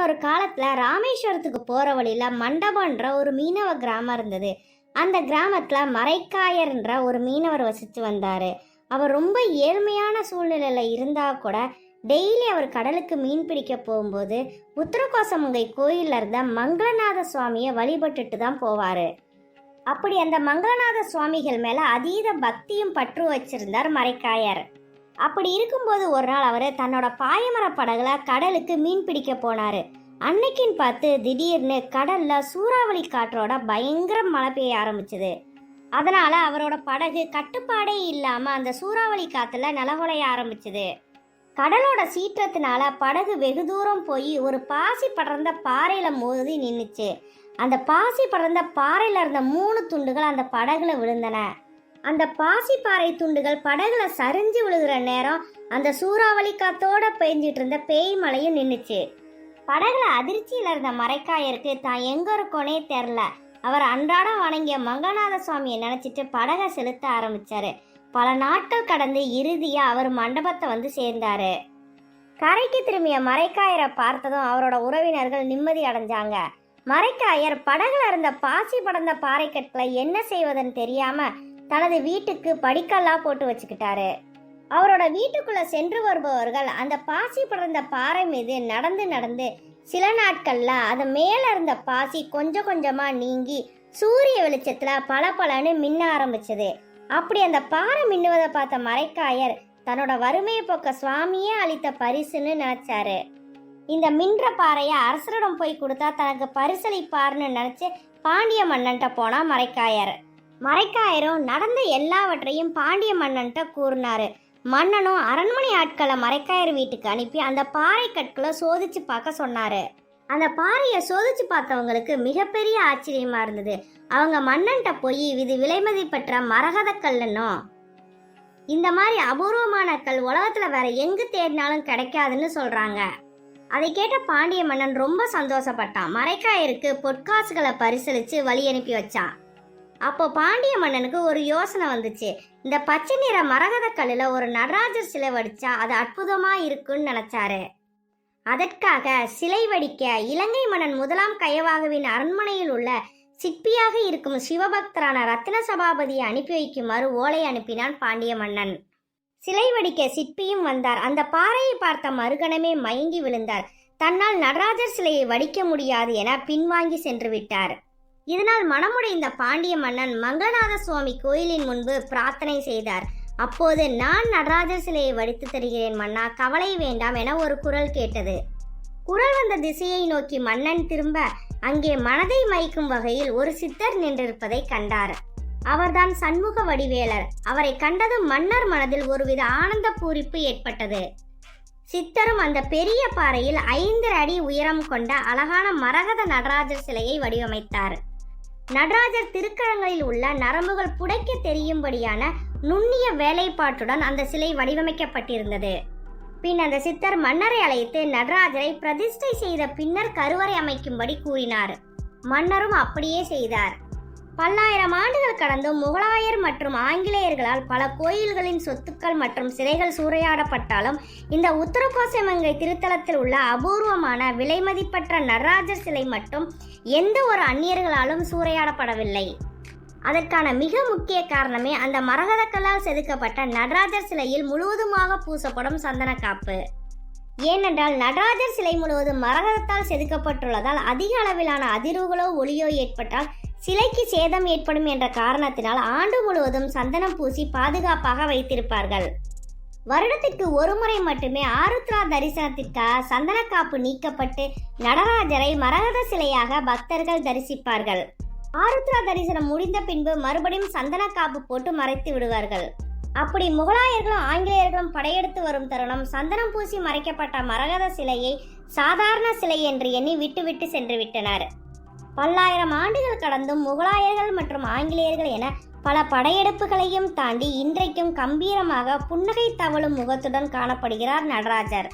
முன்னொரு காலத்தில் ராமேஸ்வரத்துக்கு போகிற வழியில் மண்டபம்ன்ற ஒரு மீனவ கிராமம் இருந்தது. அந்த கிராமத்தில் மரைக்காயர்ன்ற ஒரு மீனவர் வசித்து வந்தார். அவர் ரொம்ப ஏழ்மையான சூழ்நிலையில் இருந்தால் கூட டெய்லி அவர் கடலுக்கு மீன் பிடிக்க போகும்போது உத்தரகோசமங்கை கோயில்ல இருந்த மங்களநாத சுவாமியை வழிபட்டுட்டு தான் போவார். அப்படி அந்த மங்களநாத சுவாமிகள் மேலே அதீத பக்தியும் பற்று வச்சிருந்தார் மரைக்காயர். அப்படி இருக்கும்போது ஒரு நாள் அவர் தன்னோட பாயமர படகுல கடலுக்கு மீன் பிடிக்க போனார். அன்னைக்குன்னு பார்த்து திடீர்னு கடல்ல சூறாவளி காற்றோட பயங்கர மழை பெய்ய ஆரம்பிச்சது. அதனால அவரோட படகு கட்டுப்பாடே இல்லாம அந்த சூறாவளி காத்துல நிலவுலைய ஆரம்பிச்சது. கடலோட சீற்றத்தினால படகு வெகு தூரம் போய் ஒரு பாசி படர்ந்த பாறையில மோதி நின்றுச்சு அந்த பாசி படர்ந்த பாறையில இருந்த மூணு துண்டுகள் அந்த படகுல விழுந்தன. அந்த பாசி பாறை துண்டுகள் படகுல சரிஞ்சு விழுகிற நேரம் அந்த சூறாவளி காத்தோட பெஞ்சிட்டு இருந்த பேய் மழையும் நின்றுச்சு படகுல அதிர்ச்சியில இருந்த மரைக்காயருக்கு தான் எங்க இருக்கோனே தெரில. அவர் அன்றாடம் வணங்கிய மங்கநாத சுவாமியை நினைச்சிட்டு படகை செலுத்த ஆரம்பிச்சாரு. பல நாட்கள் கடந்து இறுதியா அவர் மண்டபத்தை வந்து சேர்ந்தாரு. கரைக்கு திரும்பிய மரைக்காயரை பார்த்ததும் அவரோட உறவினர்கள் நிம்மதி அடைஞ்சாங்க. மரைக்காயர் படகுல இருந்த பாசி படர்ந்த பாறைக்கற்களை என்ன செய்வதுன்னு தெரியாம தனது வீட்டுக்கு படிக்கல்லா போட்டு வச்சுக்கிட்டாரு. அவரோட வீட்டுக்குள்ள சென்று வருபவர்கள் அந்த பாசி படர்ந்த பாறை மீது நடந்து நடந்து சில நாட்கள்ல அது மேல இருந்த பாசி கொஞ்சம் கொஞ்சமா நீங்கி சூரிய வெளிச்சத்துல பளபளன்னு மின்ன ஆரம்பிச்சது. அப்படி அந்த பாறை மின்னுவதை பார்த்த மரைக்காயர் தன்னோட வறுமையை போக்க சுவாமியே அளித்த பரிசுன்னு நினைச்சாரு. இந்த மின்ற பாறையை அரசரிடம் போய் கொடுத்தா தனக்கு பரிசளிப்பார்னு நினைச்சு பாண்டிய மன்னன்ட்ட போனா மரைக்காயர் மரைக்காயரும் நடந்த எல்லாவற்றையும் பாண்டிய மன்னன்ட்ட கூறினாரு. மன்னனும் அரண்மனை ஆட்களை மரைக்காயர் வீட்டுக்கு அனுப்பி அந்த பாறை கற்களை சோதிச்சு பார்க்க சொன்னாரு. அந்த பாறையை சோதிச்சு பார்த்தவங்களுக்கு மிகப்பெரிய ஆச்சரியமா இருந்தது. அவங்க மன்னன்ட்ட போய் இது விலைமதிப்பற்ற மரகத கல்லுன்னும் இந்த மாதிரி அபூர்வமான கல் உலகத்துல வேற எங்கு தேடினாலும் கிடைக்காதுன்னு சொல்றாங்க. அதை கேட்ட பாண்டிய மன்னன் ரொம்ப சந்தோஷப்பட்டான். மரைக்காயருக்கு பொற்காசுகளை பரிசளிச்சு வழி அனுப்பி வச்சான். அப்போ பாண்டிய மன்னனுக்கு ஒரு யோசனை வந்துச்சு. இந்த பச்சை நிற மரகத கல்லில் ஒரு நடராஜர் சிலை வடிச்சா அது அற்புதமா இருக்குன்னு நினைச்சாரு. அதற்காக சிலை வடிக்க இலங்கை மன்னன் முதலாம் கயவாகவின் அரண்மனையில் உள்ள சிற்பியாக இருக்கும் சிவபக்தரான ரத்தின சபாபதியை அனுப்பி வைக்குமாறு ஓலை அனுப்பினான் பாண்டிய மன்னன். சிலை வடிக்க சிற்பியும் வந்தார். அந்த பாறையை பார்த்த மறுகணமே மயங்கி விழுந்தார். தன்னால் நடராஜர் சிலையை வடிக்க முடியாது என பின்வாங்கி சென்று விட்டார். இதனால் மனமுடைந்த பாண்டிய மன்னன் மங்கநாத சுவாமி கோயிலின் முன்பு பிரார்த்தனை செய்தார். அப்போது நான் நடராஜர் சிலையை வடித்து தருகிறேன் மன்னா கவலை வேண்டாம் என ஒரு குரல் கேட்டது. குரல் வந்த திசையை நோக்கி மன்னன் திரும்ப அங்கே மனதை மயக்கும் வகையில் ஒரு சித்தர் நின்றிருப்பதை கண்டார். அவர்தான் சண்முக வடிவேலர். அவரை கண்டதும் மன்னர் மனதில் ஒருவித ஆனந்த பூரிப்பு ஏற்பட்டது. சித்தரும் அந்த பெரிய பாறையில் ஐந்து அடி உயரம் கொண்ட அழகான மரகத நடராஜர் சிலையை வடிவமைத்தார். நடராஜர் திருக்கரங்களில் உள்ள நரம்புகள் புடைக்க தெரியும்படியான நுண்ணிய வேலைப்பாட்டுடன் அந்த சிலை வடிவமைக்கப்பட்டிருந்தது. பின் அந்த சித்தர் மன்னரை அழைத்து நடராஜரை பிரதிஷ்டை செய்த பின்னர் கருவறை அமைக்கும்படி கூறினார். மன்னரும் அப்படியே செய்தார். பல்லாயிரம் ஆண்டுகள் கடந்தும் முகலாயர் மற்றும் ஆங்கிலேயர்களால் பல கோயில்களின் சொத்துக்கள் மற்றும் சிலைகள் சூறையாடப்பட்டாலும் இந்த உத்தரகோசமங்கை திருத்தலத்தில் உள்ள அபூர்வமான விலைமதிப்பற்ற நடராஜர் சிலை மட்டும் எந்த ஒரு அந்நியர்களாலும் சூறையாடப்படவில்லை. அதற்கான மிக முக்கிய காரணமே அந்த மரகதக்கல்லால் செதுக்கப்பட்ட நடராஜர் சிலையில் முழுவதுமாக பூசப்படும் சந்தன காப்பு ஏனென்றால் நடராஜர் சிலை முழுவதும் மரகதத்தால் செதுக்கப்பட்டுள்ளதால் அதிக அளவிலான அதிர்வுகளோ ஒளியோ ஏற்பட்டால் சிலைக்கு சேதம் ஏற்படும் என்ற காரணத்தினால் ஆண்டு முழுவதும் சந்தனம் பூசி பாதுகாப்பாக வைத்திருப்பார்கள். வருடத்திற்கு ஒரு முறை மட்டுமே ஆருத்ரா தரிசனத்திற்காக சந்தனக்காப்பு நீக்கப்பட்டு நடராஜரை மரகத சிலையாக பக்தர்கள் தரிசிப்பார்கள். ஆருத்ரா தரிசனம் முடிந்த பின்பு மறுபடியும் சந்தனக்காப்பு போட்டு மறைத்து விடுவார்கள். அப்படி முகலாயர்களும் ஆங்கிலேயர்களும் படையெடுத்து வரும் தருணம் சந்தனம் பூசி மறைக்கப்பட்ட மரகத சிலையை சாதாரண சிலை என்று எண்ணி விட்டுவிட்டு சென்று விட்டனர். பல்லாயிரம் ஆண்டுகள் கடந்தும் முகலாயர்கள் மற்றும் ஆங்கிலேயர்கள் என பல படையெடுப்புகளையும் தாண்டி இன்றைக்கும் கம்பீரமாக புன்னகை தவழும் முகத்துடன் காணப்படுகிறார் நடராஜர்.